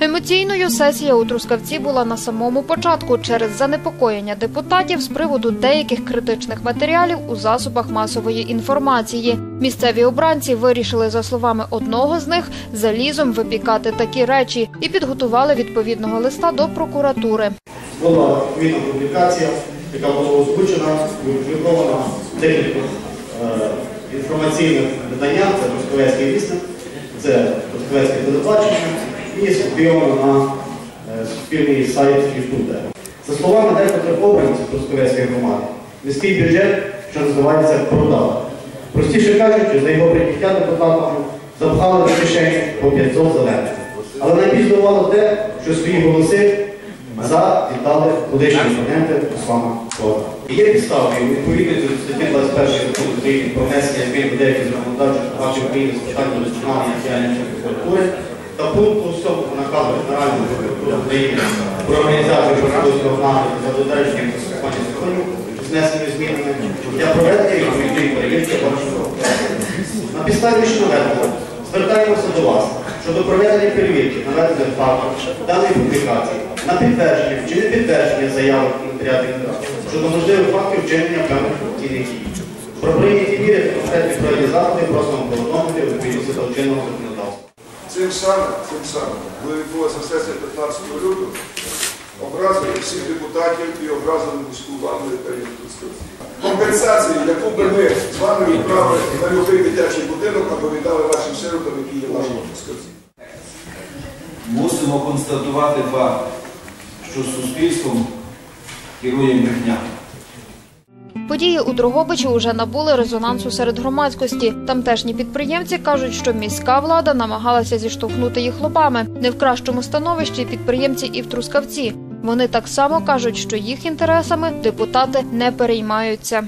Емоційною сесія у Трускавці була на самому початку через занепокоєння депутатів з приводу деяких критичних матеріалів у засобах масової інформації. Місцеві обранці вирішили, за словами одного з них, залізом випікати такі речі і підготували відповідного листа до прокуратури. була відповідна публікація, яка була озвучена опублікована в декількох е, інформаційних виданнях, це Трускавецький вісник, це Трускавецьке телебачення і скопійовано на е, суспільний сайт YouTube. За словами декотрих обранців Трускавецької громади, міський бюджет, що називається, продав. Простіше кажучи, за його прийняття депутатами запхали до кишені по 500 зелених. Але найбільш здивувало те, що свої голоси за віддали колишні опоненти Руслана Коза. Є підстави відповідно до статті 21 закону України про внесення змін до деяких законодавчих актів України з питань удосконалення діяльності прокуратури та пункту 7 наказу Генеральної прокуратури України про організацію прокурорського нагляду за додержанням та скасування законів з внесеними змінами для проведення відповідної перевірки вашого на підставі що наведено звертаємося до вас щодо проведення перевірки наведених фактів даної публікації на підтвердження чи не підтвердження заявок матеріалів щодо можливих фактів вчинення певних дій. Про прийняті міри конкретні заходи просимо повідомити у відповідності до чинного законодавства. Цим самим, цим самим, коли відбулася сесія 15 лютого, образили всіх депутатів і образили міську владу і період Компенсації, яку би ми з вами відправили на любий дитячий будинок або віддали вашим сиротам, які є в нашому мусимо констатувати факт, що суспільством керує брехня. Події у Дрогобичі уже набули резонансу серед громадськості. Тамтешні підприємці кажуть, що міська влада намагалася зіштовхнути їх лобами. Не в кращому становищі підприємці і в Трускавці. Вони так само кажуть, що їх інтересами депутати не переймаються.